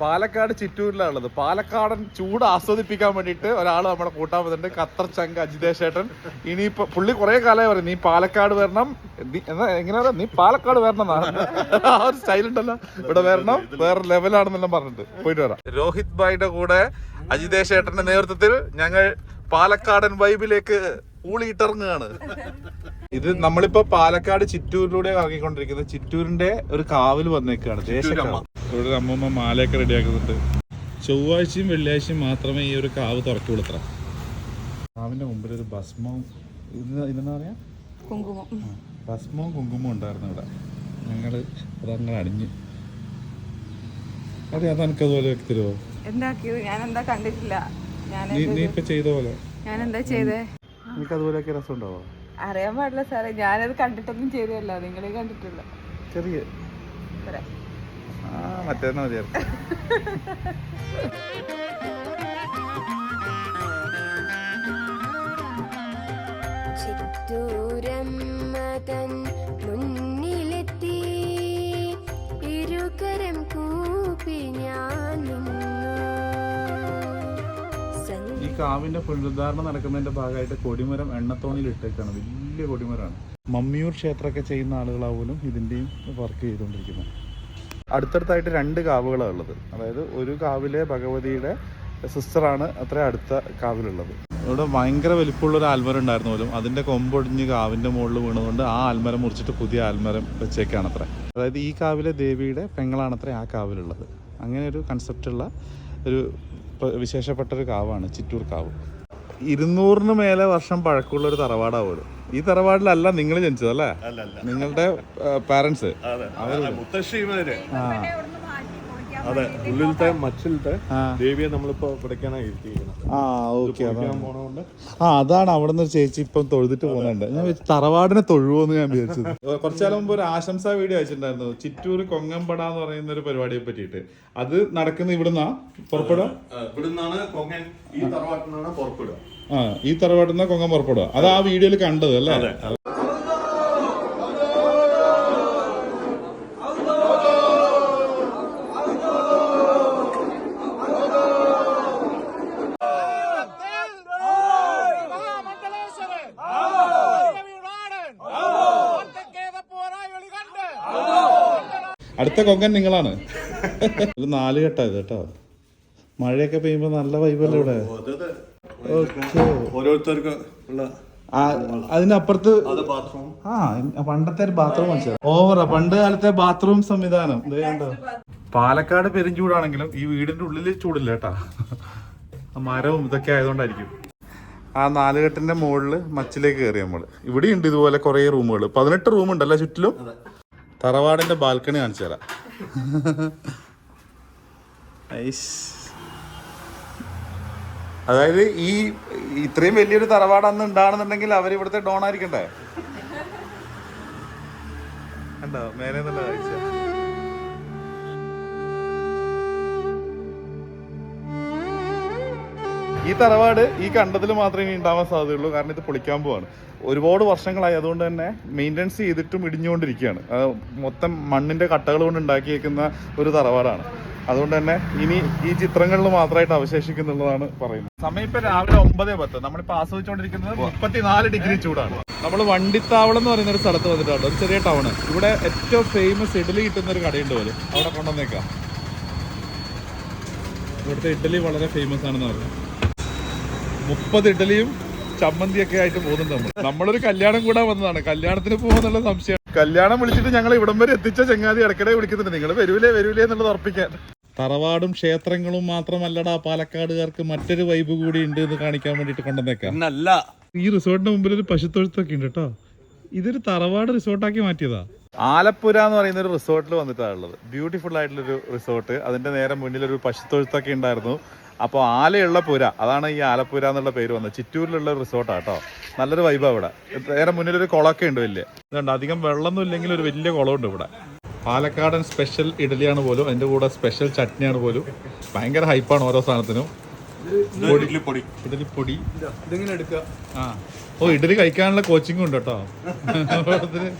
പാലക്കാട് ചിറ്റൂരിലാണുള്ളത്. പാലക്കാടൻ ചൂട് ആസ്വദിപ്പിക്കാൻ വേണ്ടിട്ട് ഒരാൾ നമ്മുടെ കൂട്ടാൻ വന്നിട്ടുണ്ട് ഖത്തർ ചങ്ക് അജിതേഷേട്ടൻ ഇനിയിപ്പോ പുള്ളി കുറെ കാലമായി പറയും നീ പാലക്കാട് വരണം. എങ്ങനെയാ നീ പാലക്കാട് വരണം എന്നാണ്. ആ ഒരു സ്റ്റൈൽ ഉണ്ടല്ലോ. ഇവിടെ വരണം. വേറെ ലെവലാണെന്നെല്ലാം പറഞ്ഞിട്ട്. പോയിട്ട് വരാം. രോഹിത് ഭായിയുടെ കൂടെ അജിതേഷേട്ടന്റെ നേതൃത്വത്തിൽ ഞങ്ങൾ പാലക്കാടൻ വൈബിലേക്ക് ഊളിയിട്ടിറങ്ങുകയാണ്. ഇത് നമ്മളിപ്പോ പാലക്കാട് ചിറ്റൂരിലൂടെ ഇറങ്ങിക്കൊണ്ടിരിക്കുന്നത്. ചിറ്റൂരിന്റെ ഒരു കാവിൽ വന്നേക്കാണ്. ദേശക്കാവ് ഇവിടെ അമ്മമ്മ മാലയൊക്കെ റെഡിയാക്കുന്നുണ്ട് ചൊവ്വാഴ്ചയും വെള്ളിയാഴ്ചയും മാത്രമേ ഈ ഒരു കാവ് തുറക്കുള്ളൂ അത്ര കാവിന്റെ മുമ്പിൽ ഒരു ഭസ്മവും ഇത് ഇന്നെന്ന് പറയാ? കുങ്കുമം. ഭസ്മവും കുങ്കുമവും ഉണ്ടായിരുന്നു ഇവിടെ. ഞങ്ങൾ അതങ്ങനെ അടിഞ്ഞ്. അതെ അത് എനിക്ക് അതുപോലെ തരുമോ എന്താക്കിയത് ഞാൻ എന്താ കണ്ടിട്ടില്ല. നീ ഇപ്പൊ ചെയ്ത പോലെ. ഞാൻ എന്താ ചെയ്തേ? നിനക്ക് അതുപോലെയൊക്കെ രസം ഉണ്ടാവോ അറിയാൻ പാടില്ല സാറേ. ഞാനത് കണ്ടിട്ടൊന്നും ചെയ്തല്ല നിങ്ങൾ കണ്ടിട്ടില്ല. ചെറിയ മറ്റേന്നാ മതിയായിരുന്നു. ചിറ്റൂരമ്മതൻ മുന്നിലെത്തി. ഇരുകരം കൂപ്പി ഞാൻ ഈ കാവിന്റെ പുനരുദ്ധാരണം നടക്കുന്നതിന്റെ ഭാഗമായിട്ട് കൊടിമരം എണ്ണത്തോണിൽ ഇട്ടേക്കാണ് വലിയ കൊടിമരമാണ്. മമ്മിയൂർ ക്ഷേത്രമൊക്കെ ചെയ്യുന്ന ആളുകളാവലും ഇതിന്റെയും വർക്ക് ചെയ്തുകൊണ്ടിരിക്കുന്നത് അടുത്തടുത്തായിട്ട് രണ്ട് കാവുകളാണ് ഉള്ളത്. അതായത് ഒരു കാവിലെ ഭഗവതിയുടെ സിസ്റ്ററാണ് അത്ര അടുത്ത കാവിലുള്ളത്. ഇവിടെ ഭയങ്കര വലിപ്പമുള്ള ഒരു ആൽമരം ഉണ്ടായിരുന്നു പോലും. അതിന്റെ കൊമ്പൊടിഞ്ഞ് കാവിന്റെ മുകളിൽ വീണതുകൊണ്ട് ആ ആൽമരം മുറിച്ചിട്ട് പുതിയ ആൽമരം വെച്ചേക്കാണ് അത്ര. അതായത് ഈ കാവിലെ ദേവിയുടെ പെങ്ങളാണത്ര ആ കാവിലുള്ളത്. അങ്ങനെ ഒരു കൺസെപ്റ്റുള്ള ഒരു വിശേഷപ്പെട്ട ഒരു കാവാണ് ചിറ്റൂർ കാവ്. ഇരുന്നൂറിന് മേലെ വർഷം പഴക്കമുള്ള ഒരു തറവാടാവുമല്ലോ ഈ തറവാടിലല്ല നിങ്ങൾ ജനിച്ചത് അല്ലേ? നിങ്ങളുടെ പാരന്റ്സ് മുത്തശ്ശിമാര് അതെ. ഉള്ളിലത്തെ മച്ചിലത്തെ ദേവിയെ നമ്മളിപ്പോ ഇരുത്തിയിരിക്കുന്നത് ആ ഓക്കെ ആ അതാണ് അവിടെ നിന്ന് ചേച്ചി ഇപ്പം തൊഴുതിട്ട് പോകുന്നുണ്ട്. ഞാൻ തറവാടിനെ തൊഴുവോന്ന് ഞാൻ വിചാരിച്ചത്. കുറച്ചു കാലം മുമ്പ് ഒരു ആശംസ വീഡിയോ അയച്ചിട്ടുണ്ടായിരുന്നു. ചിറ്റൂർ കൊങ്ങമ്പട എന്ന് പറയുന്ന ഒരു പരിപാടിയെ പറ്റിയിട്ട്. അത് നടക്കുന്ന ഇവിടുന്നാ? പുറപ്പെടുക ഇവിടുന്നാണ് കൊങ്ങൻ ഈ തറവാട്ടിൽ നിന്നാണ് പുറപ്പെടുക. ആ ഈ തറവാട്ടിൽ നിന്ന് കൊങ്ങം പുറപ്പെടുക. അത് ആ വീഡിയോയിൽ കണ്ടത് അല്ലേ? അടുത്ത കൊങ്കൻ നിങ്ങളാണ്. ഒരു നാല് കെട്ടായത് കേട്ടോ. മഴയൊക്കെ പെയ്യുമ്പോ നല്ല വൈബല്ലേ ഇവിടെ. ഓരോരുത്തർക്ക് ഉള്ള ആ, അതിനപ്പുറത്ത് ആ പണ്ടത്തെ ഒരു ബാത്റൂം മനസ്സിലായി ഓവറാ പണ്ട് കാലത്തെ ബാത്റൂം സംവിധാനം. ദേ കണ്ടോ? പാലക്കാട് പെരുംചൂടാണെങ്കിലും ഈ വീടിന്റെ ഉള്ളിൽ ചൂടില്ല കേട്ടാ. ആ മരവും ഇതൊക്കെ ആയതുകൊണ്ടായിരിക്കും. ആ നാലുകെട്ടിന്റെ മുകളിൽ മച്ചിലേക്ക് കയറി നമ്മൾ. ഇവിടെ ഉണ്ട് ഇതുപോലെ കുറെ റൂമുകൾ പതിനെട്ട് റൂം ഉണ്ടല്ലോ ചുറ്റിലും? തറവാടിന്റെ ബാൽക്കണി കാണിച്ചു തരാം. ഐസ്. അതായത് ഈ ഇത്രയും വലിയൊരു തറവാട് അന്ന് ഉണ്ടാണെന്നുണ്ടെങ്കിൽ അവർ ഇവിടുത്തെ ഡോൺ ആയിരിക്കണ്ടേ? നല്ല കാഴ്ച. ഈ തറവാട് ഈ കണ്ടതിൽ മാത്രമേ ഉണ്ടാവാൻ സാധ്യതയുള്ളൂ. കാരണം ഇത് പൊളിക്കാൻ പോവാണ്. ഒരുപാട് വർഷങ്ങളായി അതുകൊണ്ട് തന്നെ മെയിന്റനൻസ് ചെയ്തിട്ടും ഇടിഞ്ഞുകൊണ്ടിരിക്കുകയാണ്. മൊത്തം മണ്ണിന്റെ കട്ടകൾ കൊണ്ട് ഉണ്ടാക്കിയേക്കുന്ന ഒരു തറവാടാണ്. അതുകൊണ്ട് തന്നെ ഇനി ഈ ചിത്രങ്ങളിൽ മാത്രമായിട്ട് അവശേഷിക്കുന്നുള്ളതാണ് പറയുന്നത്. സമയം ഇപ്പൊ രാവിലെ ഒമ്പതേ പത്ത്. നമ്മളിപ്പോ ആസ്വദിച്ചുകൊണ്ടിരിക്കുന്നത് മുപ്പത്തിനാല് ഡിഗ്രി ചൂടാണ്. നമ്മൾ വണ്ടിത്താവളം എന്ന് പറയുന്ന ഒരു സ്ഥലത്ത് വന്നിട്ടുണ്ട്. ഒരു ചെറിയ ടൗണ് ഇവിടെ ഏറ്റവും ഫേമസ് ഇഡലി കിട്ടുന്ന ഒരു കടയുണ്ട് പോലും അവിടെ കൊണ്ടുവന്നേക്കാം. ഇവിടുത്തെ ഇഡലി വളരെ ഫേമസ് ആണെന്ന് പറഞ്ഞു. മുപ്പത് ഇഡലിയും ചമ്മന്തിയൊക്കെ ആയിട്ട് പോകുന്നുണ്ട് നമ്മൾ നമ്മളൊരു കല്യാണം കൂടാൻ വന്നതാണ്. കല്യാണത്തിന് പോകുന്നുള്ള സംശയം. കല്യാണം വിളിച്ചിട്ട് ഞങ്ങൾ ഇവിടം വരെ എത്തിച്ച ചങ്ങാതി ഇടയ്ക്കിടെ വിളിക്കുന്നുണ്ട്. നിങ്ങൾ വരൂലേ വരൂലേ എന്നുള്ളത് ഉറപ്പിക്കാൻ. തറവാടും ക്ഷേത്രങ്ങളും മാത്രമല്ലടാ പാലക്കാടുകാർക്ക് മറ്റൊരു വൈബ് കൂടി ഉണ്ട് എന്ന് കാണിക്കാൻ വേണ്ടിട്ട് കൊണ്ടുവന്നേക്കാം. അല്ല ഈ റിസോർട്ടിന് മുമ്പിൽ ഒരു പശുത്തൊഴുത്തൊക്കെ ഉണ്ട് കേട്ടോ. ഇതൊരു തറവാട് റിസോർട്ടാക്കി മാറ്റിയതാ. ആലപ്പുര എന്ന് പറയുന്ന ഒരു റിസോർട്ടിൽ വന്നിട്ടാണ് ഉള്ളത്. ബ്യൂട്ടിഫുൾ ആയിട്ടുള്ള ഒരു റിസോർട്ട്. അതിന്റെ നേരെ മുന്നിൽ ഒരു പശുത്തൊഴുത്തൊക്കെ ഉണ്ടായിരുന്നു. അപ്പോൾ ആലയുള്ള പുര അതാണ് ഈ ആലപ്പുര എന്നുള്ള പേര് വന്നത്. ചിറ്റൂരിലുള്ള ഒരു റിസോർട്ടാണ് കേട്ടോ. നല്ലൊരു വൈബാണ് ഇവിടെ. നേരെ മുന്നിൽ ഒരു കുളമൊക്കെ ഉണ്ട് വലിയ. ഇതുണ്ട് അധികം വെള്ളമൊന്നും ഇല്ലെങ്കിൽ ഒരു വലിയ കുളമുണ്ട് ഇവിടെ. പാലക്കാടൻ സ്പെഷ്യൽ ഇഡലിയാണ് പോലും അതിന്റെ കൂടെ സ്പെഷ്യൽ ചട്നിയാണ് പോലും. ഭയങ്കര ഹൈപ്പാണ് ഓരോ സാധനത്തിനും. ഇഡലിപ്പൊടി പൊടി ഇഡലി പൊടി. ഇതെങ്ങനെ എടുക്കുക? ആ. ഓ ഇഡലി കഴിക്കാനുള്ള കോച്ചിങ് ഉണ്ട് കേട്ടോ. ഇതിന്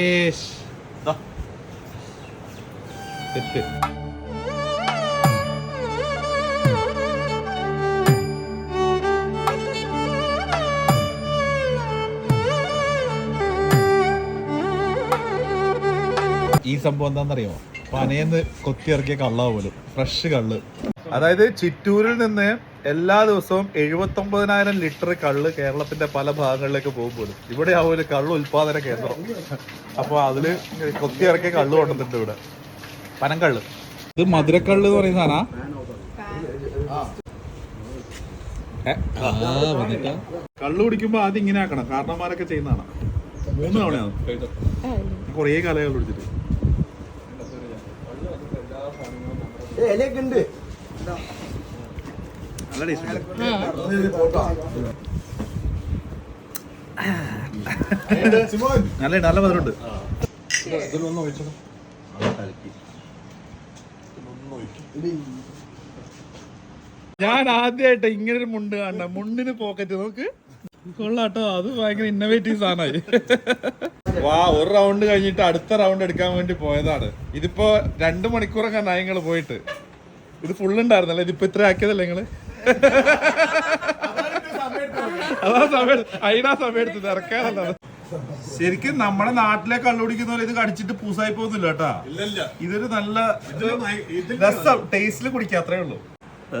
ഏഷ്. ഈ സംഭവം എന്താണെന്നറിയോ? പനയെന്ന് കൊത്തിയിറക്കിയ കള്ള പോലും. ഫ്രഷ് കള്ള്. അതായത് ചിറ്റൂരിൽ നിന്ന് എല്ലാ ദിവസവും എഴുപത്തി ഒമ്പതിനായിരം ലിറ്റർ കള്ള് കേരളത്തിന്റെ പല ഭാഗങ്ങളിലേക്ക് പോകും പോലും. ഇവിടെ ആ ഒരു കള്ള് ഉൽപാദന കേന്ദ്രം. അപ്പൊ അതിൽ കൊത്തിയിറക്കിയ കള്ള് കൊണ്ടുവന്നിട്ടുണ്ട് ഇവിടെ. പനങ്കള്ള് ഇത് മധുരക്കള്ള് എന്ന് പറയുന്ന സാധന? കള്ള് കുടിക്കുമ്പോ ആദ്യം ഇങ്ങനെ ആക്കണം. കാരണന്മാരൊക്കെ ചെയ്യുന്നതാണ്. മൂന്ന് തവണയാണ് കൊറേ കലകൾ കുടിച്ചിട്ട്. നല്ല ടേസ്റ്റ് നല്ല നല്ല മധുരമുണ്ട്. ഞാൻ ആദ്യമായിട്ട് ഇങ്ങനെ ഒരു മുണ്ട് കാണണ്ട മുണ്ടിന് പോക്കറ്റ് നോക്ക്. കൊള്ളാട്ടോ. അത് ഭയങ്കര ഇന്നോവേറ്റീവ് സാധനമായി. വാ ഒരു റൗണ്ട് കഴിഞ്ഞിട്ട് അടുത്ത റൗണ്ട് എടുക്കാൻ വേണ്ടി പോയതാണ്. ഇതിപ്പോ രണ്ടു മണിക്കൂറൊക്കെ നയങ്ങൾ പോയിട്ട്. ഇത് ഫുൾ ഉണ്ടായിരുന്നല്ലേ? ഇതിപ്പോ ഇത്ര ആക്കിയതല്ലേ നിങ്ങൾ അതാ സമയം. അയിനാ സമയം ഇറക്കാനല്ല ശരിക്കും നമ്മുടെ നാട്ടിലെ കള്ളുപിടിക്കുന്ന പോലെ ഇത് കടിച്ചിട്ട് പൂസായി പോകുന്നില്ല കേട്ടാ. ഇതൊരു നല്ല രസം. ടേസ്റ്റിൽ കുടിക്കുക അത്രേ ഉള്ളൂ.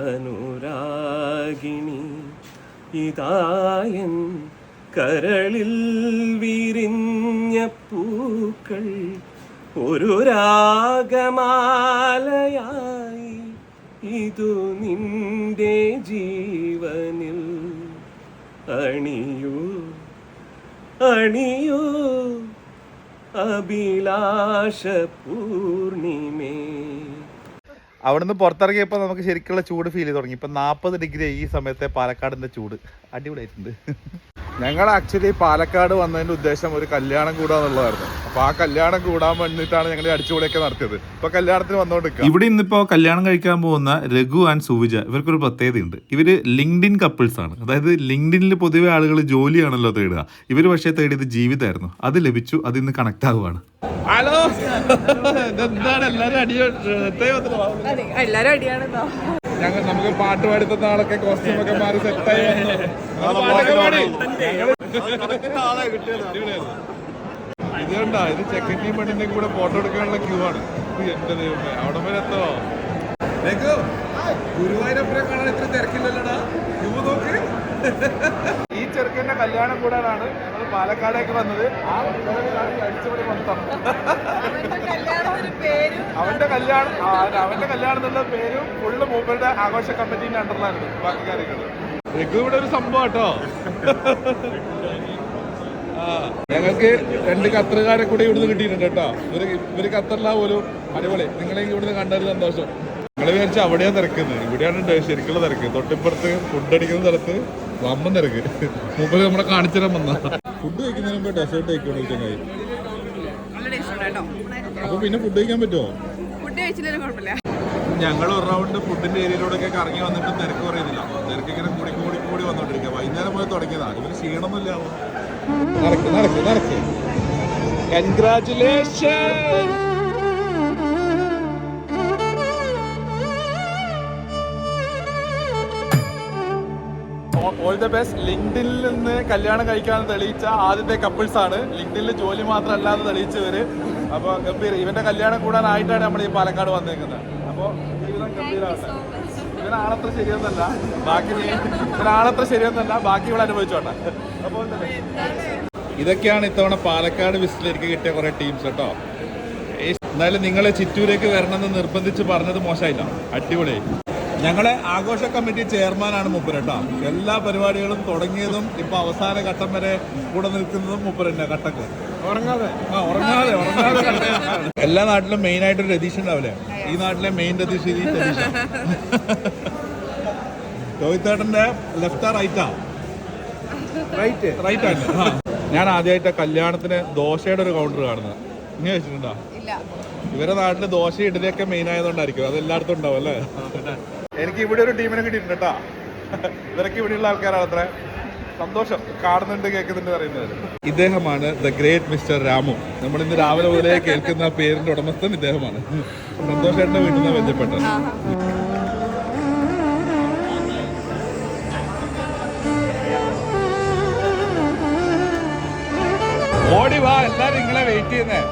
അനുരാഗിണി ഇതായൻ കരളിൽ വിരിഞ്ഞ പൂക്കൾ ഒരു രാഗമാലയായി ഇതു നിന്റെ ജീവനിൽ അണിയൂ അണിയൂ. അഭിലാഷ പൂർണിമേ അവിടുന്ന് പുറത്തിറങ്ങിയപ്പോൾ നമുക്ക് ശരിക്കുള്ള ചൂട് ഫീൽ ചെയ്ത് തുടങ്ങി. ഇപ്പം നാൽപ്പത് ഡിഗ്രി ഈ സമയത്തെ പാലക്കാടിന്റെ ചൂട്. അടിപൊളിയായിട്ടുണ്ട്. ഞങ്ങൾ ആക്ച്വലി പാലക്കാട് വന്നതിന്റെ ഉദ്ദേശം ഒരു കല്യാണം കൂടാന്നുള്ളതായിരുന്നു. അപ്പൊ ആ കല്യാണം കൂടാൻ വേണ്ടിയിട്ടാണ് ഞങ്ങൾ അടിച്ചുപൊളിയൊക്കെ നടത്തിയത്. ഇപ്പൊ കല്യാണത്തിന് വന്നോണ്ടിരിക്കുക ഇവിടെ ഇന്നിപ്പോ കല്യാണം കഴിക്കാൻ പോകുന്ന രഘു ആൻഡ് സുവിജ ഇവർക്കൊരു പ്രത്യേകതയുണ്ട്. ഇവർ ലിങ്ക്ഡിൻ കപ്പിൾസ് ആണ്. അതായത് ലിങ്ക്ഡിനിൽ പൊതുവെ ആളുകൾ ജോലിയാണല്ലോ തേടുക. ഇവർ പക്ഷേ തേടിയത് ജീവിതമായിരുന്നു. അത് ലഭിച്ചു അത് ഇന്ന് കണക്ട് ആവുകയാണ് ഹലോ. എന്താണ് എല്ലാരും അതെ എല്ലാരും അടിയാണെന്നോ. ഞങ്ങൾ നമുക്ക് പാട്ട് പാടി തന്ന ആളൊക്കെ കോസ്റ്റ്യൂം ഒക്കെ മാറി സെറ്റായി ഇത് കണ്ടാ ഇത് ചെക്കന്റെയും പെണ്ണിന്റെ കൂടെ ഫോട്ടോ എടുക്കാനുള്ള ക്യൂ ആണ്. എന്റെ ദൈവമേ അവിടെ വരെ എത്തോ? ഗുരുവായൂരപ്പനെ കാണാൻ ഇത്ര തിരക്കില്ലല്ലോടാ? ക്യൂ നോക്ക്. കല്യാണം കൂടാനാണ് നമ്മൾ പാലക്കാടേക്ക് വന്നത്. ആ അടിച്ചുപൊളി മൊത്തം. ഒരു അവന്റെ കല്യാണം ആ, അവന്റെ കല്യാണം എന്നുള്ള പേരും ഫുള്ള് മൂപ്പരുടെ ആഘോഷ കമ്മിറ്റീന്റെ അണ്ടറിലായിരുന്നു ബാക്കി കാര്യങ്ങൾ രഘു ഇവിടെ ഒരു സംഭവം കേട്ടോ ആ ഞങ്ങൾക്ക് രണ്ട് ഖത്തറുകാരെ കൂടി ഇവിടുന്ന് കിട്ടിയിട്ടുണ്ട് കേട്ടോ. ഇവർ ഇവർ ഖത്തറിലാ പോലും അടിപൊളി. നിങ്ങളെ ഇവിടുന്ന് കണ്ടൊരു സന്തോഷം. നിങ്ങൾ വിചാരിച്ചാൽ അവിടെയാണ് തിരക്കുന്നത്. ഇവിടെയാണ് ശരിക്കുള്ള തിരക്ക്. തൊട്ടിപ്പുറത്ത് ഫുഡ് അടിക്കുന്ന സ്ഥലത്ത് വമ്പൻ തിരക്ക്. മൂപ്പര് നമ്മളെ കാണിച്ചിടാൻ വന്ന. ഫുഡ് കഴിക്കുന്നതിന് മുമ്പ് ഡെസേർട്ട് കഴിക്കണം ചങ്ങായി അപ്പൊ പിന്നെ ഫുഡ് കഴിക്കാൻ പറ്റുമോ ഫുഡ് കഴിച്ചില്ലും കുഴപ്പമില്ല. ഞങ്ങൾ ഒരു റൗണ്ട് ഫുഡിന്റെ ഏരിയയിലൂടെ ഒക്കെ കറങ്ങി വന്നിട്ട് തിരക്ക് കുറയുന്നില്ല. തിരക്ക് ഇങ്ങനെ കൂടി കൂടി കൂടി വന്നോണ്ടിരിക്കുക വൈകുന്നേരം പോയി തുടങ്ങിയതാ. ഇവർ ക്ഷീണമൊന്നുമില്ല നടക്ക് നടക്ക് നടക്ക്. കൺഗ്രാറ്റുലേഷൻ ഓൾ ദ ബെസ്റ്റ് ലിങ്ക്ഡിനിൽ നിന്ന് കല്യാണം കഴിക്കാൻ തെളിയിച്ച ആദ്യത്തെ കപ്പിൾസ് ആണ്. ലിങ്ക്ഡിനിൽ ജോലി മാത്രമല്ലാതെ തെളിയിച്ചവര് അപ്പൊ ഗംഭീർ ഇവന്റെ കല്യാണം കൂടാനായിട്ടാണ് നമ്മൾ ഈ പാലക്കാട് വന്നേക്കുന്നത്. അപ്പൊ ജീവിതം ഗംഭീരമാവട്ടെ ഇവനാണത്ര ശരിയൊന്നല്ല. ബാക്കി ഇവനാണത്ര ശരിയൊന്നല്ല. ബാക്കി ഇവിടെ അനുഭവിച്ചോട്ടെ. അപ്പൊ ഇതൊക്കെയാണ് ഇത്തവണ പാലക്കാട് വിസിലേക്ക് കിട്ടിയ കുറെ ടീംസ് കേട്ടോ. എന്നാലും എന്തായാലും നിങ്ങൾ ചിറ്റൂരേക്ക് വരണമെന്ന് നിർബന്ധിച്ച് പറഞ്ഞത് മോശമായില്ല അടിപൊളിയായി. ഞങ്ങളെ ആഘോഷ കമ്മിറ്റി ചെയർമാനാണ് മുപ്പരട്ടോ എല്ലാ പരിപാടികളും തുടങ്ങിയതും ഇപ്പൊ അവസാന ഘട്ടം വരെ കൂടെ നിൽക്കുന്നതും മൂപ്പര് തന്നെ കട്ടക്ക്. ഉറങ്ങാതെ? ആ ഉറങ്ങാതെ ഉറങ്ങാതെ എല്ലാ നാട്ടിലും മെയിൻ ആയിട്ട് ഒരു രതീഷ് ഉണ്ടാവില്ലേ? ഈ നാട്ടിലെ മെയിൻ രതീഷ് ഈ രതീഷ്. രോഹിത്തേട്ടന്റെ ലെഫ്റ്റാ റൈറ്റാ റൈറ്റ് റൈറ്റ് ആണ്. ആ. ഞാൻ ആദ്യമായിട്ട് കല്യാണത്തിന് ദോശയുടെ ഒരു കൗണ്ടർ കാണുന്നത്. ഇങ്ങനെ വെച്ചിട്ടുണ്ടോ? ഇവരെ നാട്ടിൽ ദോശ ഇഡലിയൊക്കെ മെയിൻ ആയതുകൊണ്ടായിരിക്കും. അത് എല്ലായിടത്തും ഉണ്ടാവും അല്ലേ? എനിക്ക് ഇവിടെ ഒരു ടീമിനെ കിട്ടിയിട്ടുണ്ട് കേട്ടാ. ഇവരൊക്കെ ഇവിടെയുള്ള ആൾക്കാരാണ് അത്ര. സന്തോഷം. കാണുന്നുണ്ട് കേൾക്കുന്നുണ്ട് പറയുന്നത്. ഇദ്ദേഹമാണ് ദ ഗ്രേറ്റ് മിസ്റ്റർ രാമു. നമ്മൾ ഇന്ന് രാവിലെ മുതലേ കേൾക്കുന്ന പേരിന്റെ ഉടമസ്ഥൻ ഇദ്ദേഹമാണ്. സന്തോഷേട്ടന്റെ വീട്ടിൽ നിന്ന് ബന്ധപ്പെട്ടത്. ഓടി വാ എല്ലാരും നിങ്ങളെ വെയിറ്റ് ചെയ്യുന്നേ.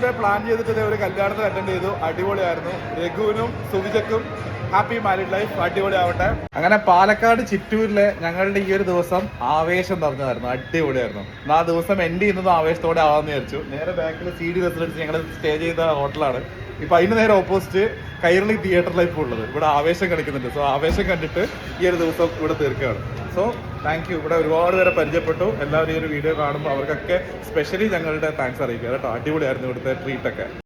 മുമ്പേ പ്ലാൻ ചെയ്തിട്ട് ഒരു കല്യാണത്തിന് അറ്റൻഡ് ചെയ്തു. അടിപൊളിയായിരുന്നു. രഘുവിനും സുവിജക്കും ഹാപ്പി മാരിഡ് ലൈഫ് അടിപൊളി ആവട്ടെ അങ്ങനെ പാലക്കാട് ചിറ്റൂരിലെ ഞങ്ങളുടെ ഈ ഒരു ദിവസം ആവേശം നിറഞ്ഞതായിരുന്നു. അടിപൊളിയായിരുന്നു. ആ ദിവസം എൻഡ് ചെയ്യുന്നത് ആവേശത്തോടെ ആവാന്ന് വിചാരിച്ചു. നേരെ ബാക്കിൽ സി ഡി റെസിഡൻസ് ഞങ്ങൾ സ്റ്റേ ചെയ്ത ഹോട്ടലാണ് ഇപ്പൊ അതിന് നേരെ ഓപ്പോസിറ്റ് കൈരളി തിയേറ്ററിലാണ് ഇപ്പോൾ ഉള്ളത്. ഇവിടെ ആവേശം കളിക്കുന്നുണ്ട് സോ ആവേശം കണ്ടിട്ട് ഈ ഒരു ദിവസം ഇവിടെ തീർക്കുകയാണ്. സോ താങ്ക് യു ഇവിടെ ഒരുപാട് പേരെ പരിചയപ്പെട്ടു. എല്ലാവരും ഈ ഒരു വീഡിയോ കാണുമ്പോൾ അവർക്കൊക്കെ സ്പെഷ്യലി ഞങ്ങളുടെ താങ്ക്സ് അറിയിക്കുക. കേട്ടോ. അടിപൊളിയായിരുന്നു ഇവിടുത്തെ ട്രീറ്റ് ഒക്കെ.